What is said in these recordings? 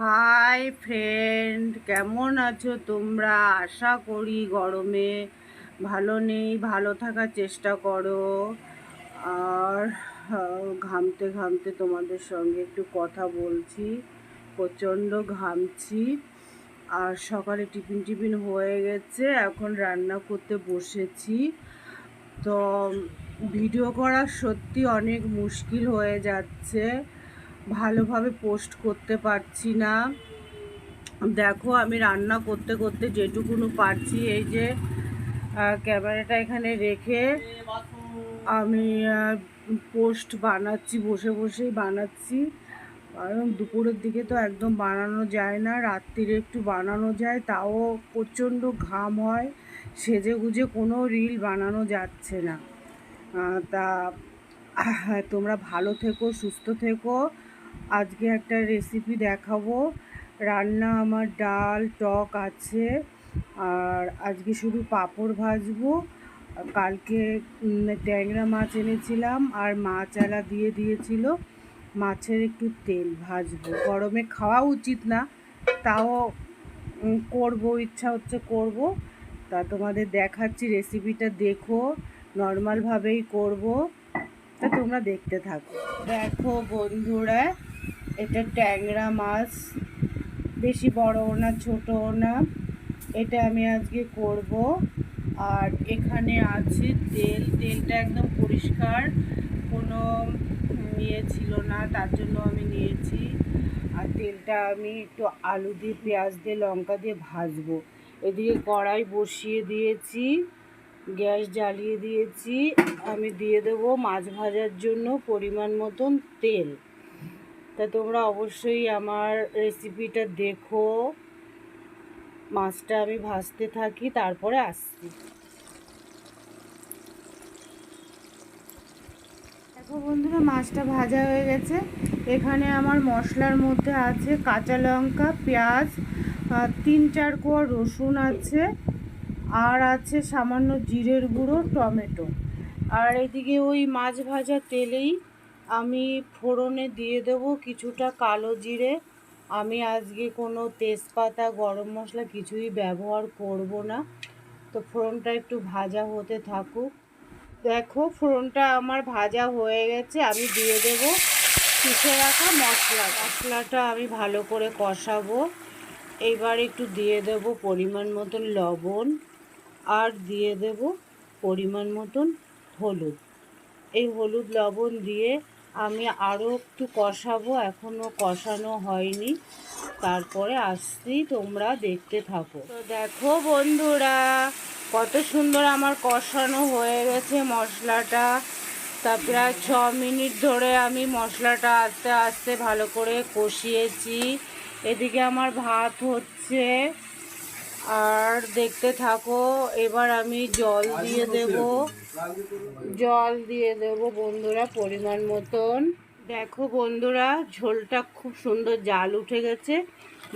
Hi friend, কেমন আছো তোমরা? আশা করি গরমে ভালো নেই, ভালো থাকার চেষ্টা করো। আর ঘামতে ঘামতে তোমাদের সঙ্গে একটু কথা বলছি, প্রচণ্ড ঘামছি। আর সকালে টিফিন টিফিন হয়ে গেছে, এখন রান্না করতে বসেছি। তো ভিডিও করা সত্যি অনেক মুশকিল হয়ে যাচ্ছে। ভালোভাবে পোস্ট করতে পারছি না। দেখো আমি রান্না করতে করতে যেটুকুনো পারছি, এই যে ক্যামেরাটা এখানে রেখে আমি পোস্ট বানাচ্ছি, বসে বসেই বানাচ্ছি। কারণ দুপুরের দিকে তো একদম বানানো যায় না, রাত্রিরে একটু বানানো যায়, তাও প্রচণ্ড ঘাম হয়, সেজে গুজে কোনো রিল বানানো যাচ্ছে না। তা তোমরা ভালো থেকো, সুস্থ থেকো। আজকে একটা রেসিপি দেখাবো। রান্না আমার ডাল, টক আছে। আর আজকে শুধু পাঁপড় ভাজবো। কালকে ট্যাংরা মাছ এনেছিলাম আর মাছ আলা দিয়ে দিয়েছিল। মাছের একটু তেল ভাজবো। গরমে খাওয়া উচিত না, তাও করব, ইচ্ছা হচ্ছে করব। তা তোমাদের দেখাচ্ছি রেসিপিটা দেখো। নর্মালভাবেই করব। তা তোমরা দেখতে থাকো। দেখো বন্ধুরা এটা ট্যাংরা মাছ। বেশি বড়ও না, ছোটও না। এটা আমি আজকে করব। আর এখানে আছে তেল। তেলটা একদম পরিষ্কার। কোনো ইয়ে ছিল না, তার জন্য আমি নিয়েছি। আর তেলটা আমি একটু আলু দিয়ে, পেঁয়াজ দিয়ে, লঙ্কা দিয়ে ভাজবো। এদিকে কড়াই বসিয়ে দিয়েছি, গ্যাস জ্বালিয়ে দিয়েছি। আমি দিয়ে দেবো মাছ ভাজার জন্য পরিমাণ মতন তেল। তা তোমরা অবশ্যই আমার রেসিপিটা দেখো। মাছটা আমি ভাজতে থাকি, তারপরে আসছি। দেখো বন্ধুরা, মাছটা ভাজা হয়ে গেছে। এখানে আমার মশলার মধ্যে আছে কাঁচা লঙ্কা, পেঁয়াজ তিন চার কোয়া রসুন আছে, আর আছে সামান্য জিরের গুঁড়ো, টমেটো। আর এদিকে ওই মাছ ভাজা তেলেই আমি ফোড়নে দিয়ে দেব কিছুটা কালো জিরে। আমি আজকে কোনো তেজপাতা, গরম মশলা কিছুই ব্যবহার করব না। তো ফোড়নটা একটু ভাজা হতে থাকুক। দেখো ফোড়নটা আমার ভাজা হয়ে গেছে, আমি দিয়ে দেব পিষে রাখা মশলা। মশলাটা আমি ভালো করে কষাবো। এবার একটু দিয়ে দেব পরিমাণ মতন লবণ আর দিয়ে দেব পরিমাণ মতন হলুদ। এই হলুদ লবণ দিয়ে আমি আরও একটু কষাবো এখনও কষানো হয়নি। তারপরে আসছি, তোমরা দেখতে থাকো। তো দেখো বন্ধুরা, কত সুন্দর আমার কষানো হয়ে গেছে মশলাটা। তা প্রায় ছ মিনিট ধরে আমি মশলাটা আস্তে আস্তে ভালো করে কষিয়েছি। এদিকে আমার ভাত হচ্ছে। আর দেখতে থাকো, এবার আমি জল দিয়ে দেব। জল দিয়ে দেব বন্ধুরা পরিমাণ মতন। দেখো বন্ধুরা, ঝোলটা খুব সুন্দর জাল উঠে গেছে।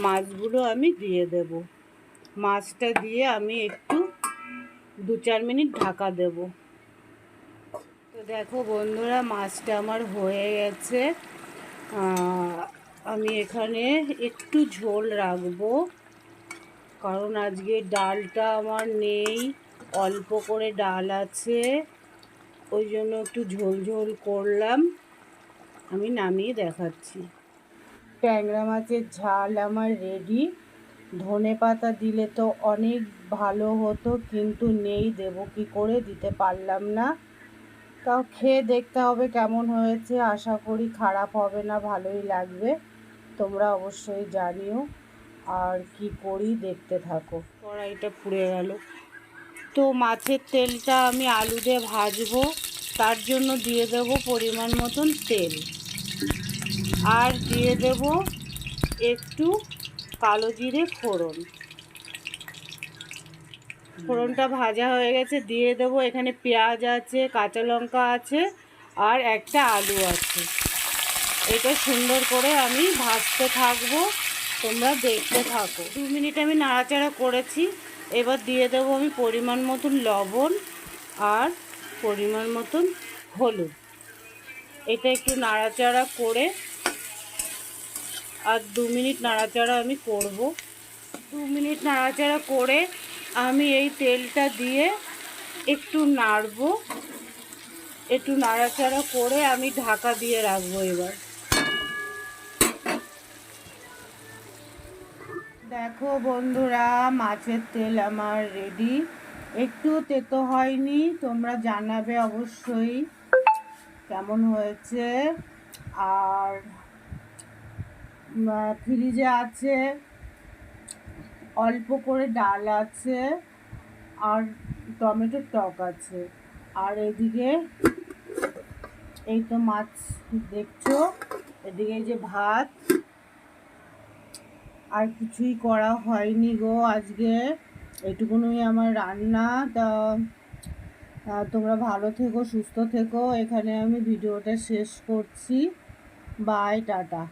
মাছগুলো আমি দিয়ে দেব। মাছটা দিয়ে আমি একটু দু চার মিনিট ঢাকা দেব। তো দেখো বন্ধুরা, মাছটা আমার হয়ে গেছে। আমি এখানে একটু ঝোল রাখব। কারণ আজকে ডালটা আমার নেই, অল্প করে ডাল আছে। ওই জন্য একটু ঝোল ঝোল করলাম। আমি নামিয়ে দেখাচ্ছি। ট্যাংরা মাছের ঝাল আমার রেডি ধনে পাতা দিলে তো অনেক ভালো হতো, কিন্তু নেই, দেবো কী করে? দিতে পারলাম না। তাও খেয়ে দেখতে হবে কেমন হয়েছে। আশা করি খারাপ হবে না, ভালোই লাগবে। তোমরা অবশ্যই জানিও। আর কি করি দেখতে থাকো। কড়াইটা পুড়ে গেল। তো মাছের তেলটা আমি আলু দিয়ে ভাজবো, তার জন্য দিয়ে দেব পরিমাণ মতন তেল। আর দিয়ে দেব একটু কালো জিরে ফোড়ন। ফোড়নটা ভাজা হয়ে গেছে, দিয়ে দেবো এখানে পেঁয়াজ আছে, কাঁচা লঙ্কা আছে, আর একটা আলু আছে। এটা সুন্দর করে আমি ভাজতে থাকব। তোমরা দেখতে থাকো। দু মিনিট আমি নাড়াচাড়া করেছি। এবার দিয়ে দেবো আমি পরিমাণ মতন লবণ আর পরিমাণ মতন হলুদ। এটা একটু নাড়াচাড়া করে আর দু মিনিট নাড়াচাড়া আমি করব। দু মিনিট নাড়াচাড়া করে আমি এই তেলটা দিয়ে একটু নাড়বো। একটু নাড়াচাড়া করে আমি ঢাকা দিয়ে রাখব এবার। দেখো বন্ধুরা, মাছের তেল আমার রেডি একটু তেতো হয়নি, তোমরা জানাবে অবশ্যই কেমন হয়েছে। আর ফ্রিজে আছে, অল্প করে ডাল আছে, আর টমেটোর টক আছে। আর এদিকে এই তো মাছ দেখছ, এদিকে যে ভাত। আর কিছুই করা হয়নি গো আজকে। এটুকুনই আমার রান্না। তা তোমরা ভালো থেকো, সুস্থ থেকো। এখানে আমি ভিডিওটা শেষ করছি। Bye, tata.